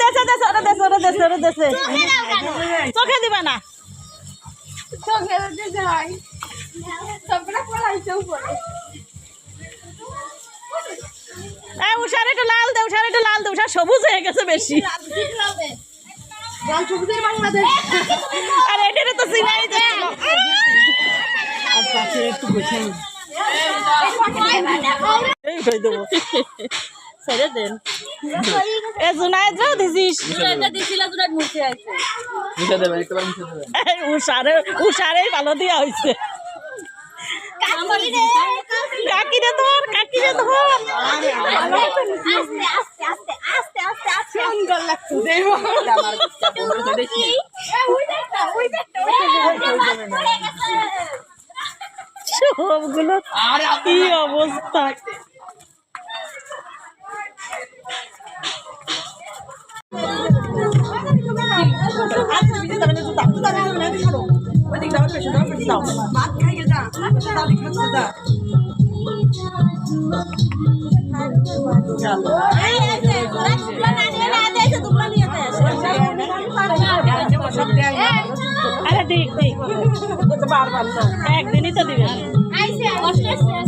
দেশে দেশে ওরা দেশে ওরা দেশে ওরা দেশে চোখে দিবে না উষার একটু লাল দে উষার একটু লাল দে উষার সবুজ হয়ে উঠাই দেবো? ছেড়ে দেন। এ জুনাই যাও দিছিস। মুছা দেবেন একবার মুছা দেবেন উষারে উষারে ভালো দিয়া হয়েছে কাকিরে ধর কাকিরে ধর। সবগুলো কি অবস্থা? ভাত খাইয়ে যা দাদি খাচ্ছে যা আরে দেখ দেখ একদিনই তো দিবে। সাত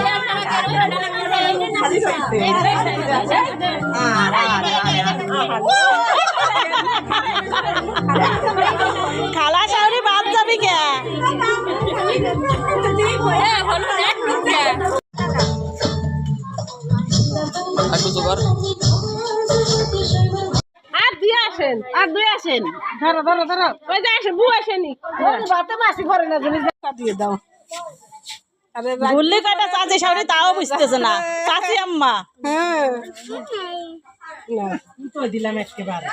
খালা শাওরি বাদ যাবি কে আর দিয়ে আসেন আর দুই আসেন। ধরো ধরো ধরো। ওই যে আসেন বউ আসেনি। ভাতে মাসি ভরে না দিয়ে দাও। ভুললি কয়টা চাচি সামনে তাও বুঝতেছে না। চাচি আম্মা। হ্যাঁ। দিলাম একেবারে।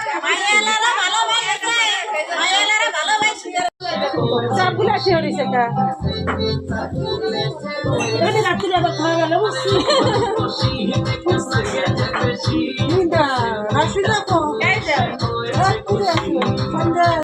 রাত্রি আবার খাওয়া গেল বুঝছি। না